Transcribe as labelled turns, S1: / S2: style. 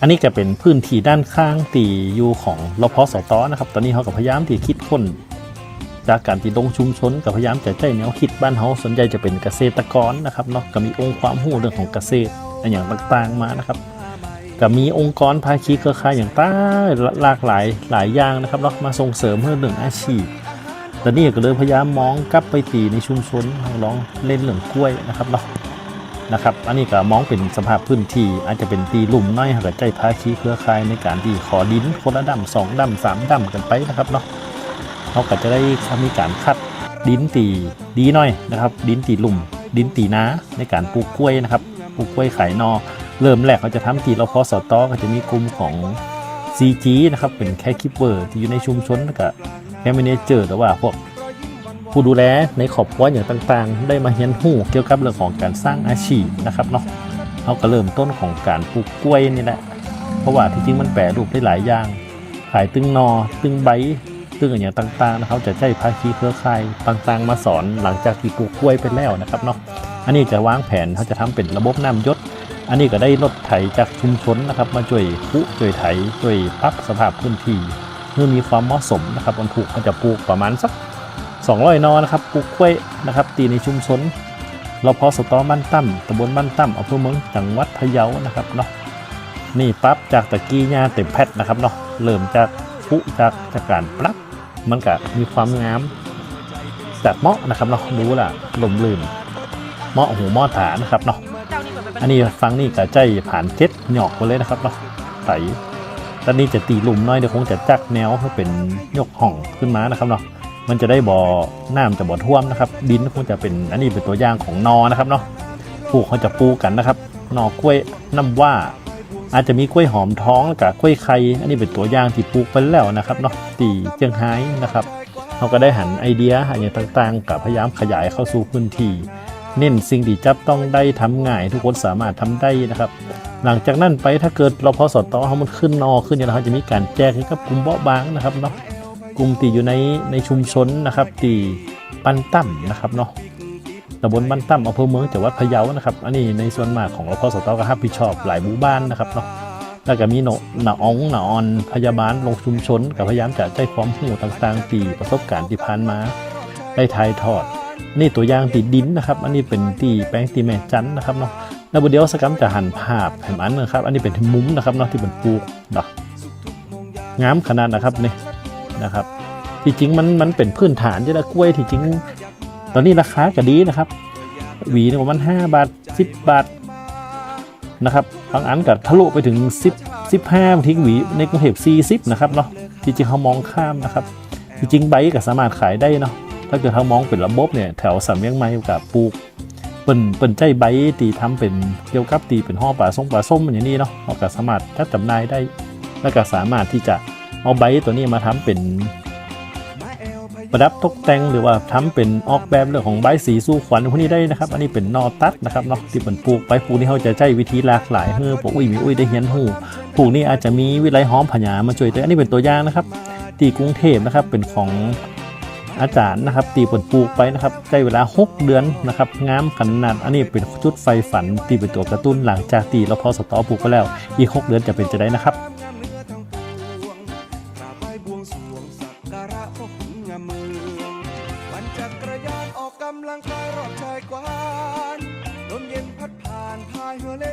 S1: อันนี้ก็เป็นพื้นที่ด้านข้างตีอยู่ของรพสตนะครับ ตอนนี้เขาก็พยายามที่คิดค้นจากการที่ลงชุมชนกับพยายามจะใจแนวคิดบ้านเฮาสนใจจะเป็นเกษตรกรนะครับเนาะก็มีองค์ความรู้เรื่องของเกษตรอย่างต่างๆมานะครับก็มีองค์กรภาคีเครือข่ายอย่างต้าหลากหลายหลายอย่างนะครับเนาะมาส่งเสริมเรื่องอาชีพแต่นี่ก็เลยพยายามมองกลับไปตีในชุมชนลองเล่นเรื่องกล้วยนะครับเนาะ นะครับอันนี้ก็มองเป็นสภาพพื้นที่ อาจจะเป็นตีลุ่มน้อยหากใจภาคีเครือข่ายในการที่ขอดินคนละดำสองดำสามดำกันไปนะครับเนาะเขาก็จะได้มีการคัดดินตีดีหน่อยนะครับ ดินตีลุ่ม ดินตีนาในการปลูกกล้วยนะครับปลูกกล้วยไข่นอ เริ่มแรกเขาจะทำตีเราพอสตอก็จะมีกลุ่มของ CG นะครับเป็นแค่คิปเปอร์ที่อยู่ในชุมชนแล้วก็แค่ไม่ได้เจอแต่ว่าพวก ผู้ดูแลในขอบครัวอย่างต่างๆ ได้มาเรียนรู้เกี่ยวกับเรื่องของการสร้างอาชีพนะครับเนาะเขาก็เริ่มต้นของการปลูกกล้วยนี่แหละเพราะว่าที่จริงมันแปรรูปได้หลายอย่าง ขายตึงนอ ตึงใบตึงอย่างต่างๆนะครับจะใช้ภาคีเครือข่ายต่างๆ มาสอนหลังจากที่ปลูกกล้วยไปแล้วนะครับเนาะอันนี้จะวางแผนเขาจะทำเป็นระบบน้ำยศอันนี้ก็ได้รถไถจากชุมชนนะครับ มาช่วยคุช่วยไถช่วยปรับสภาพพื้นที่เพื่อมีความเหมาะสมนะครับวันผูกเขาจะปลูกประมาณสัก 200นอนะครับปลูกกล้วยนะครับ ตีในชุมชนเราพอสตอบ้านตั้มตำบลบ้านตั้มอำเภอเมืองจังหวัดพะเยานะครับเนาะนี่ปั๊บจากตะกี้หญ้าเต็มแพทนะครับเนาะเริ่มจากปุจากจากการปรับมันก็มีความงามจากเหมาะนะครับเนาะรู้ล่ะลมลื่นเหมาะหูเหมาะฐานนะครับเนาะอันนี้ฟังนี่กะใจผ่านเจ็ดหยอกไปเลยนะครับเนาะไตตอนนี้จะตีหลุมน้อยเดี๋ยวคงจะจักแนวให้เป็นยกห่องขึ้นมานะครับเนาะ มันจะได้บ่อน้ำจะบ่อท่วมนะครับ ดินคงจะเป็นอันนี้เป็นตัวอย่างของนอนะครับเนาะปลูกเขาจะปลูกกันนะครับนอกล้วยน้ำว่าอาจจะมีกล้วยหอมท้องกับกล้วยไข่อันนี้เป็นตัวอย่างที่ปลูกไปแล้วนะครับเนาะตีเจียงไฮ้นะครับเขาก็ได้หันไอเดียอย่างต่างๆ กับพยายามขยายเข้าสู่พื้นที่เน้นสิ่งที่จับต้องได้ทำง่ายทุกคนสามารถทำได้นะครับ หลังจากนั้นไปถ้าเกิดเราพอสอดต่อเขามันขึ้นนอขึ้นเนี่ยเราจะมีการแจกให้กับกลุ่มเบาบางนะครับเนาะ กลุ่มที่อยู่ในในชุมชนนะครับที่ปันตั้มนะครับเนาะตำบลบ้านตั้มอำเภอเมืองจังหวัดพะเยานะครับ อันนี้ในส่วนมากของรพสตก็รับผิดชอบหลายหมู่บ้านนะครับเนาะแล้วก็มีหนหนาองหนาออนพยาบาลลงชุมชนกับพยายามจะใจความรู้ต่างๆตีประสบการณ์ที่ผ่านมา ได้ถ่ายทอด นี่ตัวอย่างติดดินนะครับ อันนี้เป็นตีแป้งตีแม่จันนะครับเนาะแล้วเดี๋ยวสกรรมจะหั่นภาพเห็นอันนะครับ อันนี้เป็นมุ้มนะครับเนาะที่เป็นปลูกดอกงามขนาดนะครับเนี่ นะครับ ที่จริงมันมันเป็นพื้นฐานที่ละกล้วยที่จริง ตอนนี้ราคาก็ดีนะครับ หวีหนึงประมาณ5บาท10บบาทนะครับบางอันก็ทะลุไปถึง10 15บห้างทีหวีในกรุงเทพ40นะครับเนาะที่จริงเขามองข้ามนะครับที่จริงใบก็สามารถขายได้เนาะถ้าเกิดเขามองเป็นระบบเนี่ยแถวสามเมียงไม้กับปลูกเปิ่นเปิ่นใจใบตีทำเป็นเกี่ยวกับตีเป็นห่อปลาส้มปลาส้มอย่างนี้เนาะเขาก็สามารถจัดจำหน่ายได้ แล้วก็สามารถที่จะ เอาใบตัวนี้มาทำเป็น ประดับตกแต่งหรือว่าทำเป็นออกแบบเรื่องของใบสีสู้ขวัญพวกนี้ได้นะครับ อันนี้เป็นนอตัดนะครับเนาะที่เป็นปลูกไปปลูกนี่เขาจะใช้วิธีหลากหลายเฮ้อปลูกอุ้ยมีอุ้ยได้เห็นหูปลูกนี่อาจจะมีวิไลหอมผญามาช่วยแต่อันนี้เป็นตัวอย่างนะครับที่กรุงเทพนะครับเป็นของอาจารย์นะครับ ตีผลปลูกไปนะครับใช้เวลา 6 เดือนนะครับงามขนาดอันนี้เป็นชุดไฟฝัน ตีเป็นตัวกระตุ้นหลังจากตีเราพอสตอปลูกไปแล้ว อีก 6 เดือนจะเป็นจะได้นะครับ I'm gonna